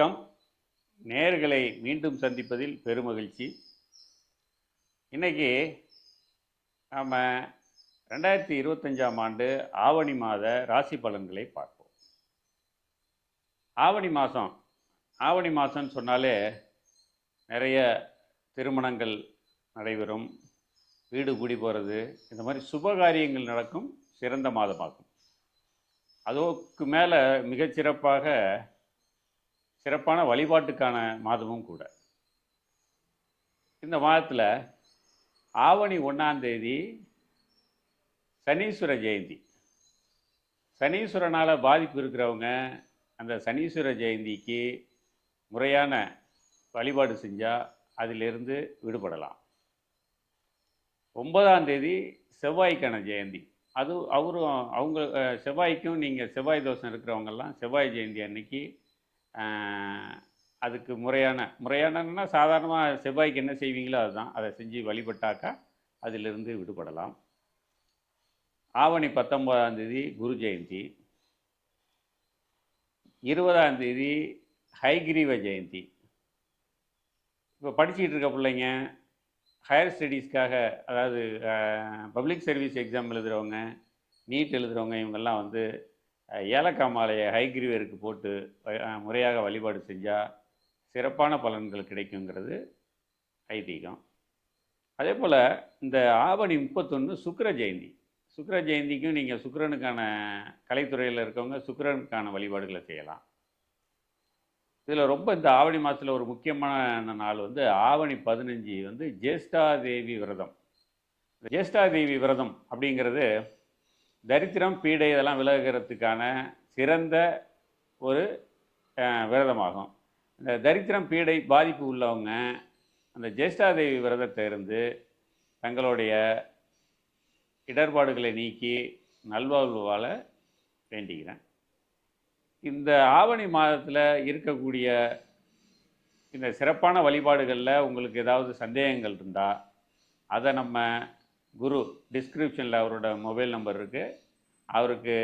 வணக்கம். நேர்களை மீண்டும் சந்திப்பதில் பெருமகிழ்ச்சி. இன்றைக்கி நாம் ரெண்டாயிரத்தி இருபத்தஞ்சாம் ஆண்டு ஆவணி மாத ராசி பலன்களை பார்ப்போம். ஆவணி மாதம் ஆவணி மாதம்னு சொன்னாலே நிறைய திருமணங்கள் நடைபெறும். வீடு கூடி போகிறது இந்த மாதிரி சுபகாரியங்கள் நடக்கும் சிறந்த மாதமாகும். அதுக்கு மேலே மிகச்சிறப்பாக சிறப்பான வழிபாட்டுக்கான மாதமும் கூட. இந்த மாதத்தில் ஆவணி ஒன்றாம் தேதி சனீஸ்வர ஜெயந்தி. சனீஸ்வரனால் பாதிப்பு இருக்கிறவங்க அந்த சனீஸ்வர ஜெயந்திக்கு முறையான வழிபாடு செஞ்சால் அதிலிருந்து விடுபடலாம். ஒன்பதாம் தேதி செவ்வாய்க்கான ஜெயந்தி. அது அவரும் அவங்க செவ்வாய்க்கும் நீங்கள் செவ்வாய் தோஷம் இருக்கிறவங்கெல்லாம் செவ்வாய் ஜெயந்தி அன்னைக்கு அதுக்கு முறையான முறையானன்னா சாதாரணமாக செவ்வாய்க்கு என்ன செய்வீங்களோ அதுதான். அதை செஞ்சு வழிபட்டாக்கா அதிலிருந்து விடுபடலாம். ஆவணி பத்தொன்பதாம் தேதி குரு ஜெயந்தி. இருபதாம் தேதி ஹைகிரீவ ஜெயந்தி. இப்போ படிச்சுக்கிட்டு இருக்க பிள்ளைங்க ஹையர் ஸ்டடீஸ்க்காக அதாவது பப்ளிக் சர்வீஸ் எக்ஸாம் எழுதுகிறவங்க நீட் எழுதுகிறவங்க இவங்கெல்லாம் வந்து ஏலக்காய் மாலையை ஹைகிரீவருக்கு போட்டு முறையாக வழிபாடு செஞ்சால் சிறப்பான பலன்கள் கிடைக்குங்கிறது ஐதீகம். அதே போல் இந்த ஆவணி முப்பத்தொன்று சுக்கர ஜெயந்தி. சுக்கர ஜெயந்திக்கும் நீங்கள் சுக்கரனுக்கான கலைத்துறையில் இருக்கவங்க சுக்கரனுக்கான வழிபாடுகளை செய்யலாம். இதில் ரொம்ப இந்த ஆவணி மாதத்தில் ஒரு முக்கியமான நாள் வந்து ஆவணி பதினஞ்சு வந்து ஜேஷ்டா தேவி விரதம். இந்த ஜேஷ்டா தேவி விரதம் அப்படிங்கிறது தரித்திரம் பீடை இதெல்லாம் விலகிறதுக்கான சிறந்த ஒரு விரதமாகும். இந்த தரித்திரம் பீடை பாதிப்பு உள்ளவங்க அந்த ஜேஷ்டாதேவி விரதத்தை இருந்து தங்களுடைய இடர்பாடுகளை நீக்கி நல்வாழ்வு வாழ வேண்டிக்கிறேன் இந்த ஆவணி மாதத்தில் இருக்கக்கூடிய இந்த சிறப்பான வழிபாடுகளில் உங்களுக்கு ஏதாவது சந்தேகங்கள் இருந்தால் அதை நம்ம குரு டிஸ்கிரிப்ஷனில் அவரோட மொபைல் நம்பர் இருக்குது அவருக்கு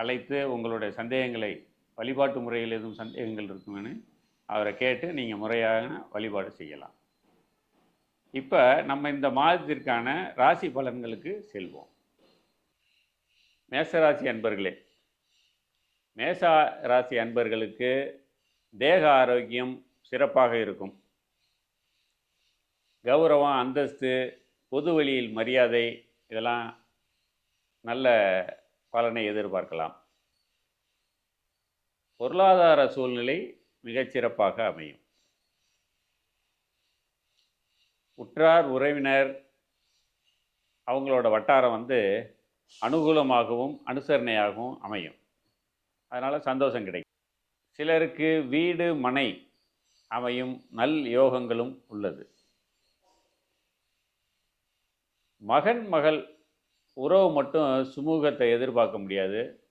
அழைத்து உங்களுடைய சந்தேகங்களை வழிபாட்டு முறையில் எதுவும் சந்தேகங்கள் இருக்குன்னு அவரை கேட்டு நீங்கள் முறையாக வழிபாடு செய்யலாம். இப்போ நம்ம இந்த மாதத்திற்கான ராசி பலன்களுக்கு செல்வோம். மேசராசி அன்பர்களே மேச ராசி அன்பர்களுக்கு தேக ஆரோக்கியம் சிறப்பாக இருக்கும். கௌரவம் அந்தஸ்து பொது வழியில் மரியாதை இதெல்லாம் நல்ல பலனை எதிர்பார்க்கலாம். பொருளாதார சூழ்நிலை மிகச்சிறப்பாக அமையும். உற்றார் உறவினர் அவங்களோட வட்டாரம் வந்து அனுகூலமாகவும் அனுசரணையாகவும் அமையும். அதனால் சந்தோஷம் கிடைக்கும். சிலருக்கு வீடு மனை அமையும் நல் யோகங்களும் உள்ளது. மகன் மகள் உறவு மட்டும் சுமூகத்தை எதிர்பார்க்க முடியாது.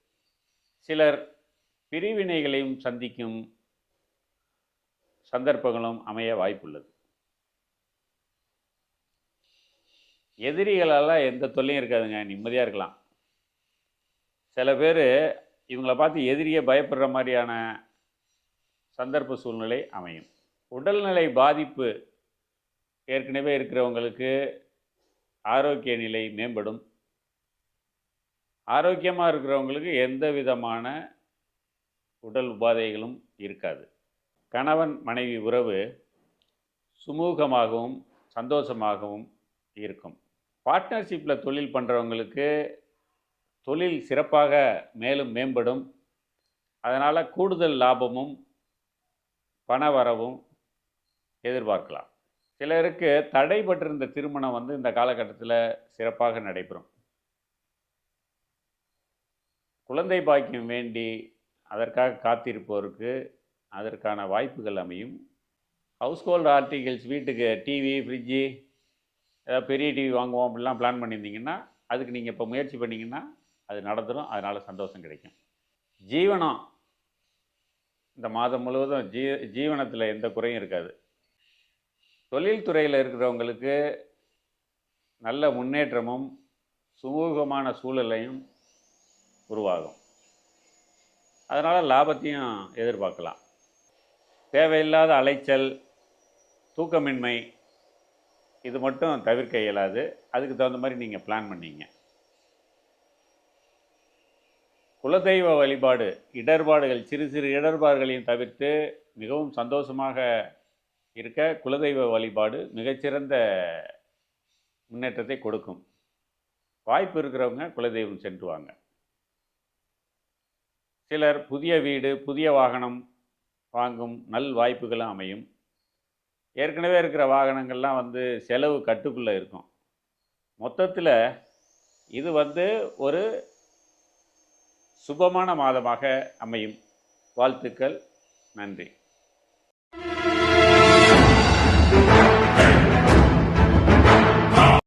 சிலர் பிரிவினைகளையும் சந்திக்கும் சந்தர்ப்பங்களும் அமைய வாய்ப்புள்ளது. எதிரிகளால் எந்த தொல்லையும் இருக்காதுங்க நிம்மதியாக இருக்கலாம். சில பேர் இவங்களை பார்த்து எதிரியை பயப்படுற மாதிரியான சந்தர்ப்ப சூழ்நிலை அமையும். உடல்நிலை பாதிப்பு ஏற்கனவே இருக்கிறவங்களுக்கு ஆரோக்கிய நிலை மேம்படும். ஆரோக்கியமாக இருக்கிறவங்களுக்கு எந்த விதமான உடல் உபாதைகளும் இருக்காது. கணவன் மனைவி உறவு சுமூகமாகவும் சந்தோஷமாகவும் இருக்கும். பார்ட்னர்ஷிப்பில் தொழில் பண்ணுறவங்களுக்கு தொழில் சிறப்பாக மேலும் மேம்படும். அதனால் கூடுதல் லாபமும் பணவரவும் எதிர்பார்க்கலாம். சிலருக்கு தடைபட்டிருந்த திருமணம் வந்து இந்த காலகட்டத்தில் சிறப்பாக நடைபெறும். குழந்தை பாக்கியம் வேண்டி அதற்காக காத்திருப்போருக்கு அதற்கான வாய்ப்புகள் அமையும். ஹவுஸ்ஹோல்டு ஆர்டிகிள்ஸ் வீட்டுக்கு டிவி ஃப்ரிட்ஜு ஏதாவது பெரிய டிவி வாங்குவோம் அப்படிலாம் பிளான் பண்ணியிருந்தீங்கன்னா அதுக்கு நீங்கள் இப்போ முயற்சி பண்ணிங்கன்னா அது நடந்துடும் அதனால் சந்தோஷம் கிடைக்கும். ஜீவனம் இந்த மாதம் முழுவதும் ஜீ ஜீவனத்தில் எந்த குறையும் இருக்காது. தொழில்துறையில் இருக்கிறவங்களுக்கு நல்ல முன்னேற்றமும் சுமூகமான சூழலையும் உருவாகும். அதனால் லாபத்தையும் எதிர்பார்க்கலாம். தேவையில்லாத அலைச்சல் தூக்கமின்மை இது மட்டும் தவிர்க்க இயலாது. அதுக்கு தகுந்த மாதிரி நீங்கள் பிளான் பண்ணீங்க. குலதெய்வ வழிபாடு இடர்பாடுகள் சிறு சிறு இடர்பாடுகளையும் தவிர்த்து மிகவும் சந்தோஷமாக இருக்க குலதெய்வ வழிபாடு மிகச்சிறந்த முன்னேற்றத்தை கொடுக்கும். வாய்ப்பு இருக்கிறவங்க குலதெய்வம் சென்று வாங்க சிலர் புதிய வீடு புதிய வாகனம் வாங்கும் நல் வாய்ப்புகளும் அமையும். ஏற்கனவே இருக்கிற வாகனங்கள்லாம் வந்து செலவு கட்டுக்குள்ளே இருக்கும். மொத்தத்தில் இது வந்து ஒரு சுபமான மாதமாக அமையும். வாழ்த்துக்கள். நன்றி.